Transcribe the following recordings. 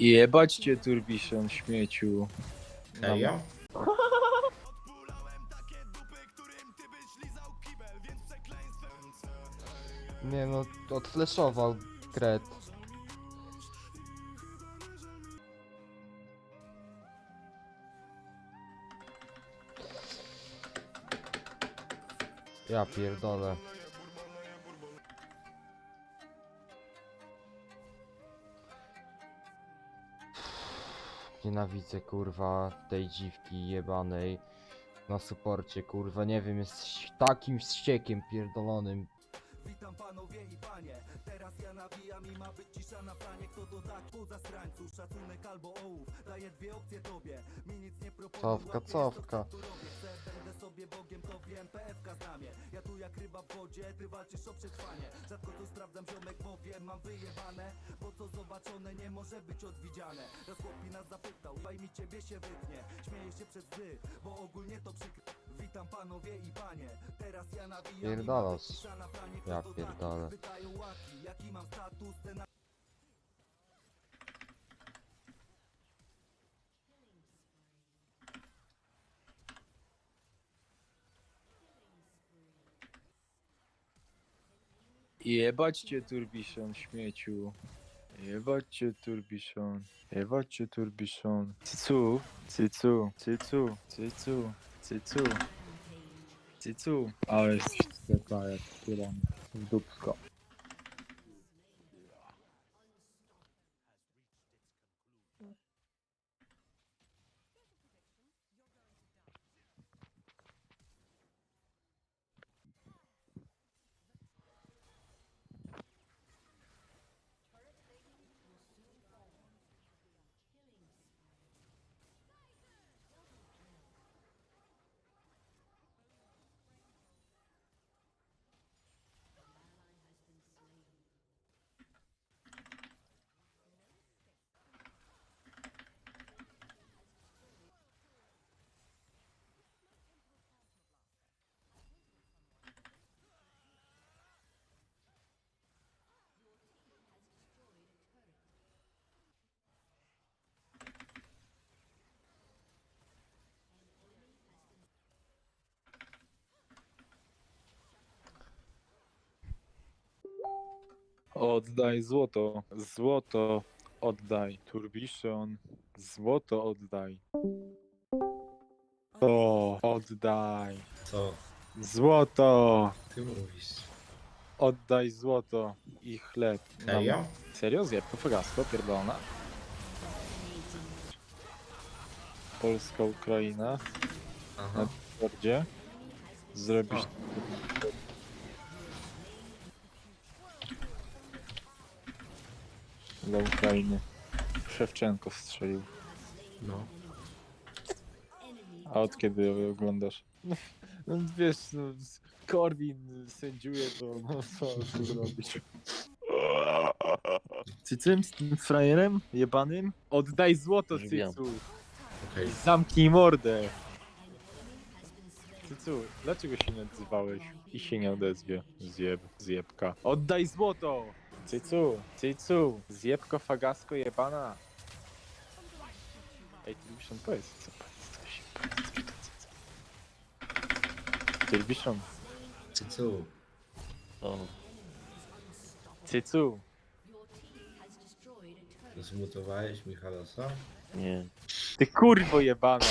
Jebać cię turbiszon śmieciu. Serio? Nie no, odfleszował kret. Ja pierdolę. Nienawidzę kurwa tej dziwki jebanej na suporcie kurwa, nie wiem, jest takim ściekiem pierdolonym. Witam panowie i panie. Teraz ja nawijam i ma być cisza na planie. Kto to tak po Szacunek albo ołów. Daję dwie opcje tobie. Mi nic nie proponuj Cofka, cofka. Będę sobie Bogiem to wiem. PFK znamie Ja tu jak ryba w wodzie Ty walczysz o przetrwanie. Rzadko tu sprawdzam ziomek mówię Mam wyjebane. Bo co może być odwidziane Raz chłopi nas zapytał Baj mi ciebie się wytnie Śmieję się przez Bo ogólnie to przykre Witam panowie i panie Teraz ja nawijam i Pierdolos. na planie Ja Kto to pierdolę. Pytają łaki, jaki mam status, ten Jebać cię turbiszon śmieciu. Jebać turbiszon. Jebać turbiszon. Cycu, cycu, cycu, cycu, cycu. Cycu. Ale taka jak piran w dupsko. Oddaj złoto. Złoto oddaj. Turbiszon. Złoto oddaj. To oddaj. Co Złoto. ty mówisz? Oddaj złoto i chleb. nam. Serio? Serio? Zjeb to fogasko, pierdolona. Polska, Ukraina. Aha. Gdzie? Zrobisz... Dla Ukrainy. Szewczenko strzelił. No. A od kiedy oglądasz? No, no wiesz, no, Korwin sędziuje, to no co tu zrobić? Cycym z tym frajerem jebanym? Oddaj złoto, Wiem. Cycu! Okej. Zamknij mordę! Cycu, dlaczego się nie odzywałeś? I się nie odezwie. Zjeb, zjebka. Oddaj złoto! Cycu, cycu, zjebko, fagasko, jebana. Ej, Tylbiszon, powiedz co, powiedz coś, powiedz coś do Cycu. Tylbiszon, Cycu. O, cycu, Zmutowałeś Michalosa? nie. ty kurwo jebana!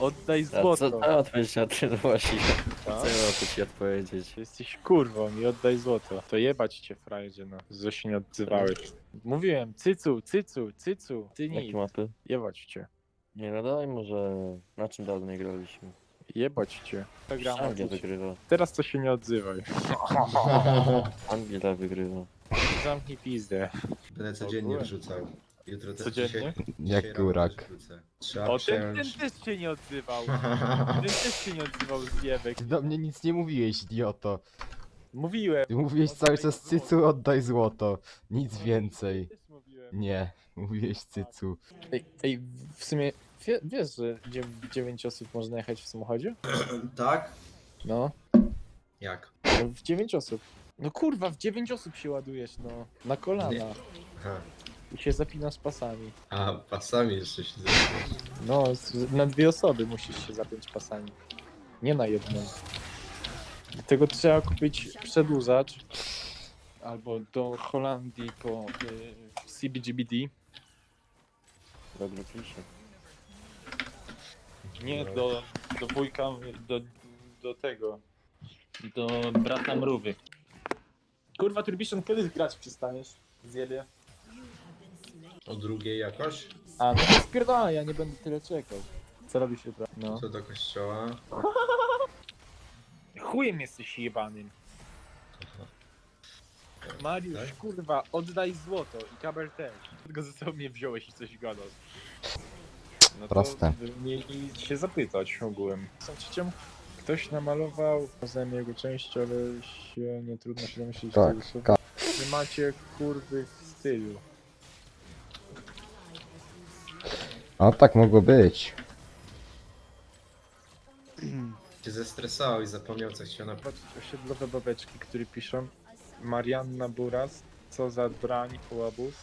Oddaj A co złoto! ta odpowiedź na ten właśnie? Co ja mam tu ci odpowiedzieć? Ty Jesteś kurwą i oddaj złoto. To jebać cię, frajerze, no. Że się nie odzywałeś. Mówiłem, cycu, cycu, cycu, ty Jakie nic. mapy? Jebać cię. Nie, no daj może... Na czym dawniej graliśmy? Jebać cię. Ta gra ma Anglia być. wygrywa. Teraz to się nie odzywaj. Anglia wygrywa. Zamknij pizdę. Będę codziennie Ogółem. wrzucał. Jutro też Codziennie? dzisiaj, Jak dzisiaj kurak. rano też wrzucę. Trzeba O, ten, ten przejąć. też się nie odzywał. Ten też się nie odzywał, zjebek. Ty do mnie nic nie mówiłeś, idioto. Mówiłem. Ty mówiłeś cały czas cycu, oddaj złoto. Nic więcej. Też mówiłem. Nie, mówiłeś cycu. Ej, ej, w sumie wie, wiesz, że 9 osób można jechać w samochodzie? Tak? No. Jak? no w 9 osób. No kurwa, w 9 osób się ładujesz, no. Na kolana. Aha. I się zapinasz pasami. A, pasami jeszcze się zaczyna. No, z- na dwie osoby musisz się zapiąć pasami. Nie na jedną. Dlatego trzeba kupić przedłużacz albo do Holandii po y, CBGBD. Do Glupisie. Nie, do, do wujka, do, do tego. Do brata mrówy. Kurwa, Turbiszon, kiedy grać przestaniesz? Zjebie. O drugiej jakoś? A, no to spierdolę, ja nie będę tyle czekał. Co robisz jutro? No. Co do kościoła? Chujem jesteś jebanym. Mariusz, Tak? kurwa, oddaj złoto i kabel też. Tylko ze sobą mnie wziąłeś i coś gadasz. No to Proste. mieli się zapytać ogółem. Są trzecią, ktoś namalował poza jego część, ale się nie trudno się domyślić, Tak, słowo. ka- Nie macie kurwy w stylu. A tak mogło być. Się zestresował i zapomniał co chciał na... Zobaczyć osiedlowe babeczki, które piszą Marianna Buras, co za brań, łobuz.